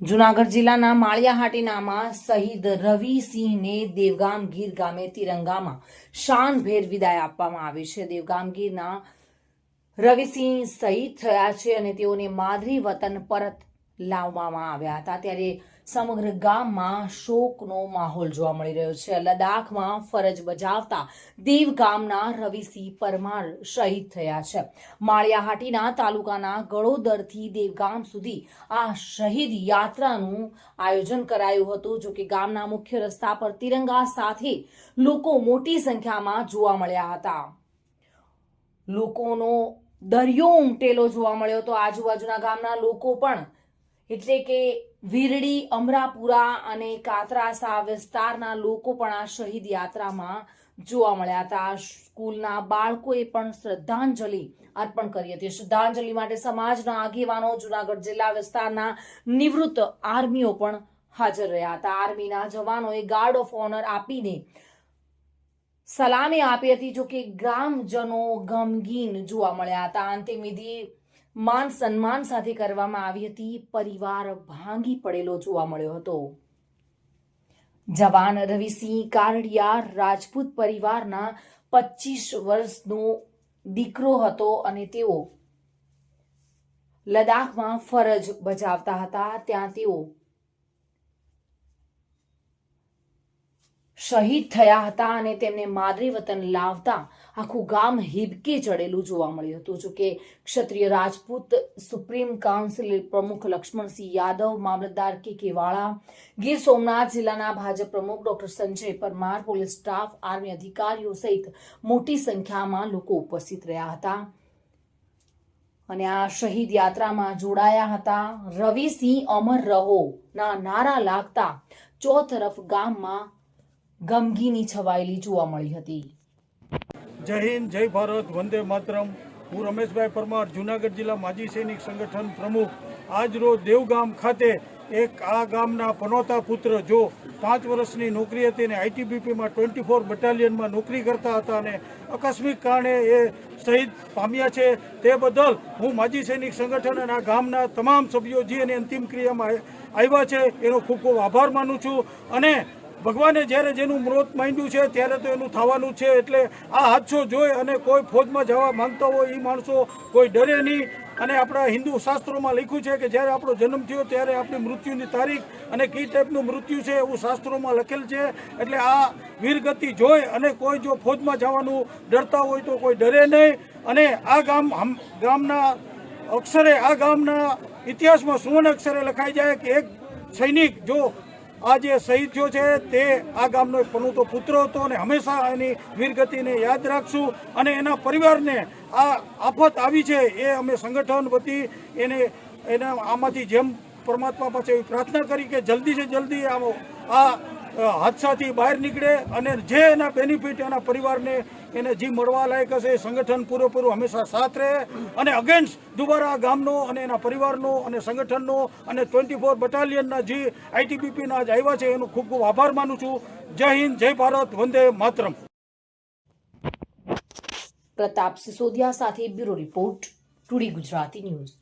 જુનાગઢ જિલ્લાના માળિયાહાટીનામાં શહીદ રવિસિંહને દેવગામ ગીર ગામે તિરંગામાં શાનભેર વિદાય આપવામાં આવી છે. દેવગામ ગીરના રવિસિંહ શહીદ થયા છે અને તેઓને માદરી વતન પરત લાવવામાં આવ્યા હતા. ત્યારે સમગ્ર ગામમાં શોકનો માહોલ જોવા મળી રહ્યો છે. લદ્દાખમાં ફરજ બજાવતા દેવ ગામના રવિસિંહ પરમાર શહીદ થયા છે. માળિયાહાટીના તાલુકાના ગળોદરથી દેવગામ સુધી આ શહીદ યાત્રાનું આયોજન કરાયું હતું. જો કે ગામના મુખ્ય રસ્તા પર તિરંગા સાથે લોકો મોટી સંખ્યામાં જોવા મળ્યા હતા. લોકોનો દરિયો ઉમટેલો જોવા મળ્યો તો આજુબાજુના ગામના લોકો પણ એટલે કે વીરડી, અમરાપુરા અને કાતરાસા વિસ્તારના લોકો પણ આ શહીદ યાત્રામાં જોવા મળ્યા હતા. સ્કૂલના બાળકોએ પણ શ્રદ્ધાંજલિ અર્પણ કરી હતી. શ્રદ્ધાંજલિ માટે સમાજના આગેવાનો જુનાગઢ જિલ્લા વિસ્તારના નિવૃત્ત આર્મીઓ પણ હાજર રહ્યા હતા. આર્મીના જવાનોએ ગાર્ડ ઓફ ઓનર આપીને સલામી આપી હતી જો કે ગ્રામજનો ગમગીન જોવા મળ્યા હતા. અંતિમ વિધિ માન સન્માન સાથે કરવામાં આવી હતી. પરિવાર ભાંગી પડેલો જોવા મળ્યો હતો. જવાન રવિસિંહ કારડિયા રાજપૂત પરિવારના પચીસ વર્ષનો દીકરો હતો અને તેઓ લદ્દાખમાં ફરજ બજાવતા હતા. ત્યાં તેઓ શહીદ થયા હતા અને તેમને માદરી વતન લાવતા આખું ગામ હિબકે ચડેલું જોવા મળ્યું હતું. જોકે ક્ષત્રિય રાજપૂત, સુપ્રીમ કાઉન્સિલ પ્રમુખ લક્ષ્મણસિંહ યાદવ, મામલતદાર કે કેવાળા ગીર સોમનાથ જિલ્લાના ભાજપ પ્રમુખ doctor Sanjay Parmar, police staff, army અધિકારીઓ સહિત મોટી સંખ્યામાં લોકો ઉપસ્થિત રહ્યા હતા. અને આ શહીદ યાત્રામાં જોડાયા હતા. રવિસિંહ અમર રહો, ના નારા લાગતા ચોતરફ ગામમાં ગમગીની છવાયેલી જોવા મળી હતી. જય હિન્દ, જય ભારત, વંદે માતરમ. હું રમેશભાઈ પરમાર, જુનાગઢ જિલ્લા માજી સૈનિક સંગઠન પ્રમુખ. આજ રોજ દેવગામ ખાતે એક આ ગામના પનોતા પુત્ર જો પાંચ વર્ષની નોકરી હતી અને આઈટીબીપીમાં ટ્વેન્ટી ફોર બટાલિયનમાં નોકરી કરતા હતા અને આકસ્મિક કારણે એ શહીદ પામ્યા છે, તે બદલ હું માજી સૈનિક સંગઠન અને આ ગામના તમામ સભ્યો જે એની અંતિમ ક્રિયામાં આવ્યા છે, એનો ખૂબ ખૂબ આભાર માનું છું. અને ભગવાને જ્યારે જેનું મૃત માંડ્યું છે, ત્યારે તો એનું થવાનું છે એટલે આ હાદસો જોઈ અને કોઈ ફોજમાં જવા માંગતા હોય એ માણસો કોઈ ડરે નહીં. અને આપણા હિન્દુ શાસ્ત્રોમાં લખ્યું છે કે જ્યારે આપણો જન્મ થયો ત્યારે આપણી મૃત્યુની તારીખ અને કઈ ટાઈપનું મૃત્યુ છે એવું શાસ્ત્રોમાં લખેલ છે. એટલે આ વીરગતિ જોઈ અને કોઈ જો ફોજમાં જવાનું ડરતા હોય તો કોઈ ડરે નહીં. અને આ ગામ ગામના અક્ષરે, આ ગામના ઇતિહાસમાં સુવર્ણ અક્ષરે લખાઈ જાય કે એક સૈનિક જો આ જે શહીદ થયો છે, તે આ ગામનો એક પનોતો પુત્ર હતો અને હંમેશા એની વીરગતિને યાદ રાખશું અને એના પરિવારને આ આફત આવી છે એ અમે સંગઠન વતી એને, એના આમાંથી જેમ પરમાત્મા પાસે એવી પ્રાર્થના કરી કે જલ્દી છે જલ્દી આ આ હાદસાથી બહાર નીકળે અને જે એના બેનિફિટ એના પરિવારને એને જે મળવા લાયક હશે, એ સંગઠન પૂરેપૂરું હંમેશા સાથ રહે અને અગેન્સ્ટ દુબારા ગામનો અને એના પરિવારનો અને સંગઠનનો અને ટ્વેન્ટી ફોર બટાલિયનના જે આઈટીબીપીના આજ આવ્યા છે, એનો ખૂબ ખૂબ આભાર માનું છું. જય હિન્દ, જય ભારત, વંદે માતરમ. પ્રતાપ સિસોદિયા સાથે bureau report, two D Gujarati news.